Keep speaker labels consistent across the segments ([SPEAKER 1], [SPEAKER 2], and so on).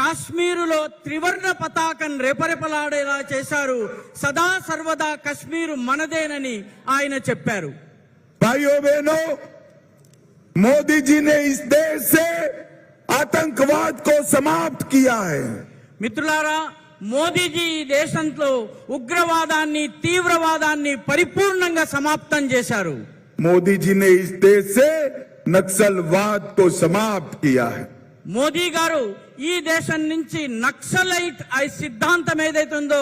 [SPEAKER 1] కాశ్మీరులో త్రివర్ణ పతాకం రెపరెపలాడేలా చేశారు సదా సర్వదా కశ్మీరు మనదేనని ఆయన చెప్పారు
[SPEAKER 2] భాయో ఆతంకవాద్ కో సమాప్త్ కియా
[SPEAKER 1] మిత్రులారా మోదీజీ ఈ దేశంలో ఉగ్రవాదాన్ని తీవ్రవాదాన్ని పరిపూర్ణంగా సమాప్తం చేశారు
[SPEAKER 2] మోదీజీ నే ఇస్ నక్సల్వాద్ కో సమాప్త్ కియా హై
[SPEAKER 1] मोदी गारू ఈ దేశం నుంచి నక్సలైట్ ఐ సిద్ధాంతం ఏదైతే ఉందో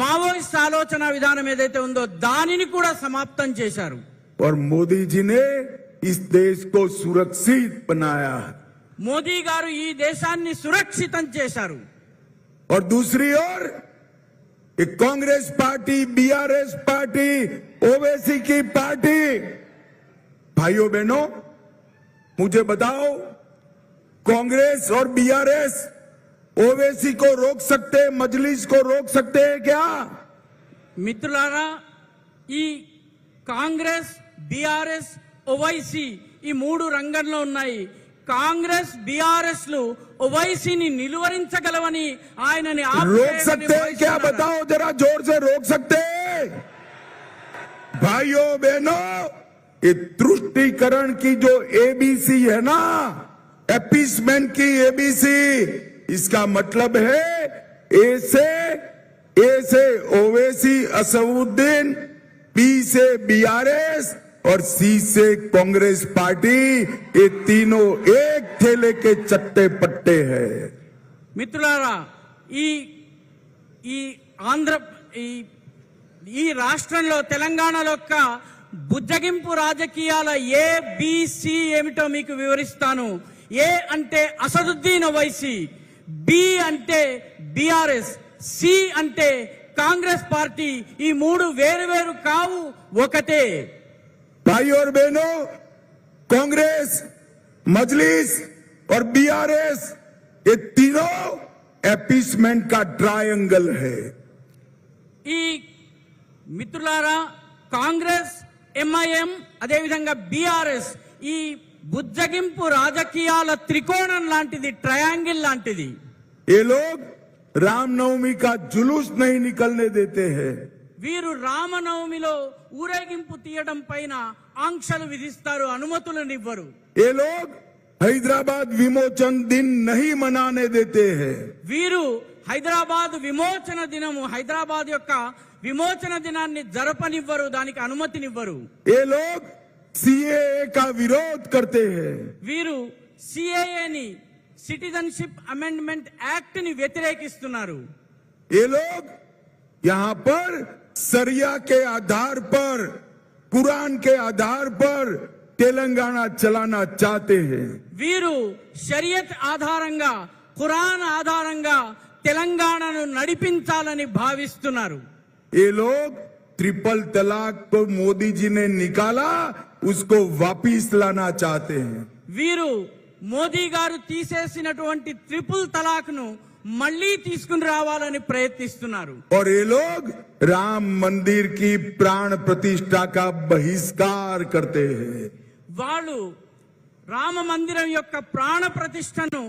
[SPEAKER 1] మావోయిస్ట్ ఆలోచన విధానం ఏదైతే ఉందో దానిని కూడా సమాప్తం చేశారు.
[SPEAKER 2] మరి మోడీ జీనే ఈ దేశ్ కో સુરక్షిత్ बनाया.
[SPEAKER 1] मोदी गारू ఈ దేశాన్ని સુરક્ષિતం చేశారు.
[SPEAKER 2] और दूसरी और एक Congress party BRS party OBC की पार्टी भाइयों बहनों मुझे बताओ कांग्रेस और बीआरएस ओवैसी को रोक सकते मजलिस को रोक सकते हैं क्या
[SPEAKER 1] मित्रारा कांग्रेस बीआरएस ओवैसी ई मूड रंग कांग्रेस बीआरएस ओवैसी निलवनी आय
[SPEAKER 2] रोक सकते क्या बताओ जरा जोर से रोक सकते भाइयों बहनों दृष्टिकरण की जो एबीसी है ना एपीसमेंट की एबीसी इसका मतलब है ए से ए से ओवेसी असउद्दीन बी से बीआरएस और सी से कांग्रेस पार्टी ये तीनों एक थैले के चट्टे पट्टे है
[SPEAKER 1] मित्रा आंध्र राष्ट्र ఆంధ్ర ఈ ఈ రాష్ట్రంలో ये అంటే అసదుద్దీన్ వైసి బి అంటే బిఆర్ఎస్ సి అంటే కాంగ్రెస్ పార్టీ ఈ మూడు వేరు వేరు కావు ఒకటే
[SPEAKER 2] పైయర్ బెను కాంగ్రెస్ మజ్లిస్ और बीआरएस ये तीनों एपिसमेंट का ट्रायंगल है
[SPEAKER 1] ई मित्रलारा कांग्रेस एमआईएम అదే విధంగా बीआरएस ई బుజ్జగింపు రాజకీయాల త్రికోణం లాంటిది ట్రయాంగిల్ లాంటిది
[SPEAKER 2] ఏ లోగ్ రామనవమి కా జులూస్ నై నికల్నే దేతే హే
[SPEAKER 1] వీరు రామనవమిలో ఊరేగింపు తీయడం పైన ఆంక్షలు విధిస్తారు అనుమతులనివ్వరు
[SPEAKER 2] ఏ లోగ్ హైదరాబాద్ విమోచన దిన్ నహి మనానే దేతే హే
[SPEAKER 1] వీరు హైదరాబాద్ విమోచన దినము హైదరాబాద్ యొక్క విమోచన దినాన్ని జరపనివ్వరు దానికి అనుమతినివ్వరు
[SPEAKER 2] ఏ లోగ్ CAA का विरोध करते हैं
[SPEAKER 1] वीरू CAA ని సిటిజెన్షిప్ అమెండమెంట్ యాక్ట్ ని వ్యతిరేకిస్తున్నారు
[SPEAKER 2] ఈ ਲੋక్ यहां पर शरिया के आधार पर कुरान के आधार पर तेलंगाना चलाना चाहते हैं
[SPEAKER 1] वीरू शरीयत ఆధారంగా ఖురాన్ ఆధారంగా తెలంగాణను నడిపించాలని భావిస్తున్నారు
[SPEAKER 2] ఈ ਲੋక్ ट्रिपल तलाक को मोदी जी ने निकाला उसको वापिस लाना चाहते हैं
[SPEAKER 1] వీరు మోదీ గారు తీసేసినటువంటి ట్రిపుల్ తలాక్ ను మళ్ళీ తీసుకుని రావాలని ప్రయత్నిస్తున్నారు
[SPEAKER 2] రామ మందిర్ కి ప్రాణ ప్రతిష్ట की करते
[SPEAKER 1] వాళ్ళు రామ మందిరం యొక్క ప్రాణ ప్రతిష్టను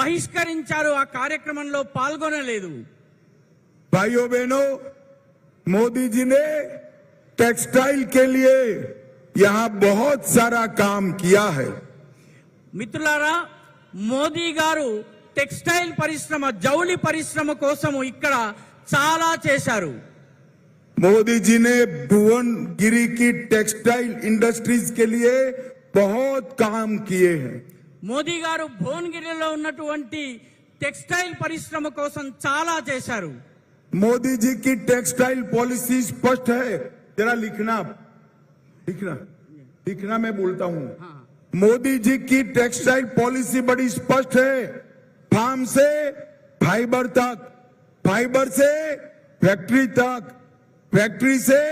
[SPEAKER 1] బహిష్కరించారు ఆ కార్యక్రమంలో పాల్గొనలేదు
[SPEAKER 2] భయో బేనో मोदी जी ने टेक्सटाइल के लिए यहां बहुत सारा काम किया है
[SPEAKER 1] मित्रा मोदी गारू टेक्सटाइल परिश्रम जवली परिश्रम कोसम इकड़ चला चार
[SPEAKER 2] मोदी जी ने भुवनगिरी की टेक्सटाइल इंडस्ट्रीज के लिए बहुत काम किए हैं
[SPEAKER 1] मोदी गारू भुवनगिरी उ टेक्सटाइल परिश्रम कोसम चला चार
[SPEAKER 2] मोदी जी की टेक्सटाइल पॉलिसी स्पष्ट है जरा लिखना लिखना लिखना मैं बोलता हूं हाँ, हाँ। मोदी जी की टेक्सटाइल पॉलिसी बड़ी स्पष्ट है फार्म से फाइबर तक फाइबर से फैक्ट्री तक फैक्ट्री से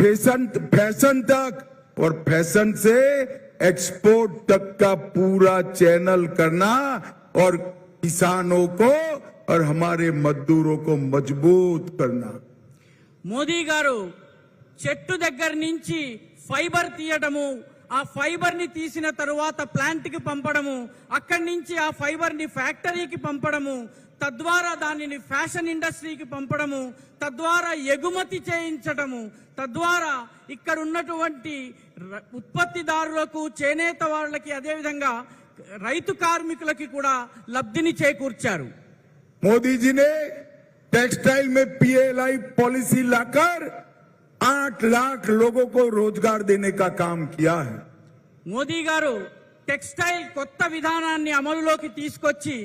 [SPEAKER 2] फैशन फैशन तक और फैशन से एक्सपोर्ट तक का पूरा चैनल करना और किसानों को और हमारे मजदूरों को मजबूत करना
[SPEAKER 1] మోదీ గారు చెట్టు దగ్గర నుంచి ఫైబర్ తీయడము ఆ ఫైబర్ ని తీసిన తరువాత ప్లాంట్ కి పంపడము అక్కడి నుంచి ఆ ఫైబర్ ని ఫ్యాక్టరీకి పంపడము తద్వారా దానిని ఫ్యాషన్ ఇండస్ట్రీకి పంపడము తద్వారా ఎగుమతి చేయించడము తద్వారా ఇక్కడ ఉన్నటువంటి ఉత్పత్తిదారులకు చేనేత వాళ్ళకి అదేవిధంగా రైతు కార్మికులకి కూడా లబ్ధిని చేకూర్చారు
[SPEAKER 2] मोदी जी ने टेक्सटाइल में पीएलआई पॉलिसी लाकर आठ लाख लोगों को रोजगार देने का काम किया है
[SPEAKER 1] मोदी गारु टेक्सटाइल विधा अमल की तीसोची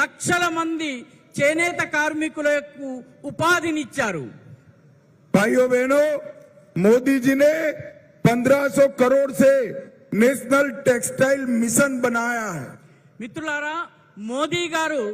[SPEAKER 1] लक्षल मंदिर चनेत कार्मिक उपाधि
[SPEAKER 2] भाइयों बहनो मोदी जी ने पंद्रह सौ करोड़ से नेशनल टेक्सटाइल मिशन बनाया है
[SPEAKER 1] मित्र मोदी गारू